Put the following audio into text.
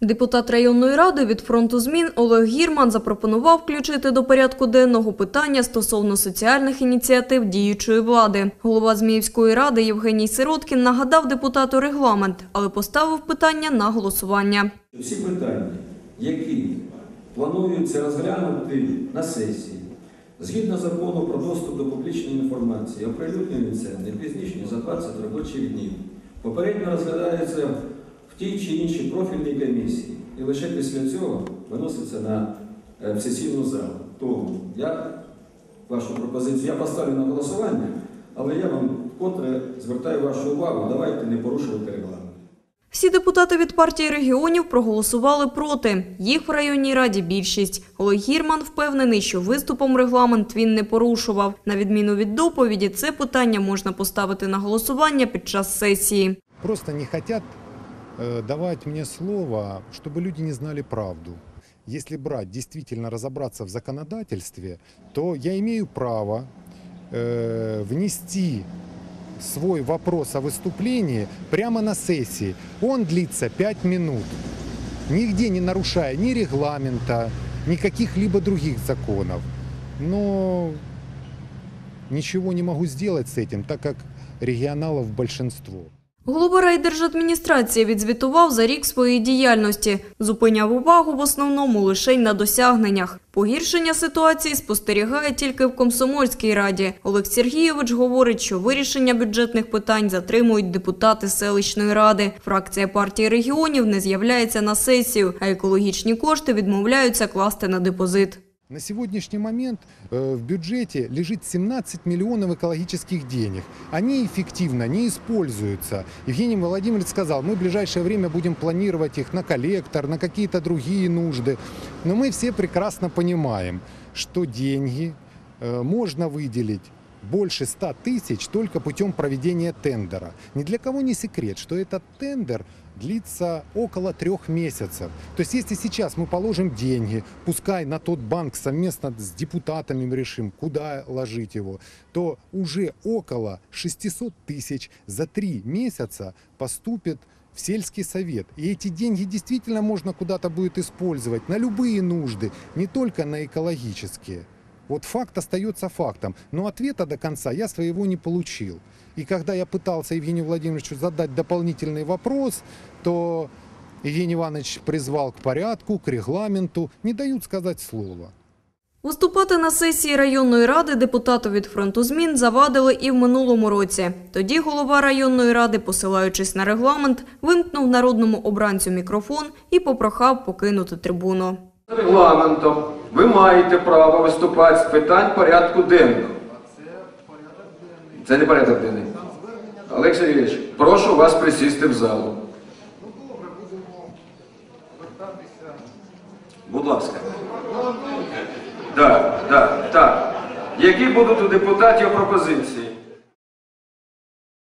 Депутат районної ради від фронту змін Олег Гірман запропонував включити до порядку денного питання стосовно соціальних ініціатив діючої влади. Голова Зміївської ради Євгеній Сироткін нагадав депутату регламент, але поставив питання на голосування. Всі питання, які плануються розглянути на сесії, згідно закону про доступ до публічної інформації, оприлюднюються не пізніше за 20 робочих днів, попередньо розглядаються в тій чи іншій профільній комісії, і лише після цього виноситься на е, в сесійну залу. Тому я вашу пропозицію я поставлю на голосування, але я вам вкотре звертаю вашу увагу, давайте не порушувати регламент. Всі депутати від партії регіонів проголосували проти. Їх в районній раді більшість. Олег Гірман впевнений, що виступом регламент він не порушував. На відміну від доповіді, це питання можна поставити на голосування під час сесії. Просто не хотят э, давать мне слово, чтобы люди не знали правду. Если брать, действительно разобраться в законодательстве, то я имею право э, внести свой вопрос о выступлении прямо на сессии. Он длится 5 минут, нигде не нарушая ни регламента, ни каких-либо других законов. Но ничего не могу сделать с этим, так как регионалов большинство. Голова райдержадміністрації відзвітував за рік своєї діяльності. Зупиняв увагу в основному лише на досягненнях. Погіршення ситуації спостерігає тільки в Комсомольській раді. Олег Сергійович говорить, що вирішення бюджетних питань затримують депутати селищної ради. Фракція партії регіонів не з'являється на сесію, а екологічні кошти відмовляються класти на депозит. На сегодняшний момент э, в бюджете лежит 17 миллионов экологических денег. Они эффективно не используются. Евгений Владимирович сказал, мы в ближайшее время будем планировать их на коллектор, на какие-то другие нужды. Но мы все прекрасно понимаем, что деньги э, можно выделить больше 100 тысяч только путем проведения тендера. Ни для кого не секрет, что этот тендер длится около трех месяцев. То есть если сейчас мы положим деньги, пускай на тот банк совместно с депутатами мы решим, куда ложить его, то уже около 600 тысяч за три месяца поступит в сельский совет. И эти деньги действительно можно куда-то будет использовать на любые нужды, не только на экологические. Вот факт остается фактом. Но ответа до конца я своего не получил. И когда я пытался Евгению Владимировичу задать дополнительный вопрос, то Евгений Иванович призвал к порядку, к регламенту. Не дают сказать слова. Виступати на сесії районної ради депутату від фронту змін завадили і в минулому році. Тоді голова районної ради, посилаючись на регламент, вимкнув народному обранцю мікрофон і попрохав покинути трибуну. Регламентом ви маєте право виступати з питань порядку денного. Це не порядок денний. Олексій Сергійович, прошу вас присісти в залу. Будь ласка. Так, так, так. Які будуть у депутатів пропозиції?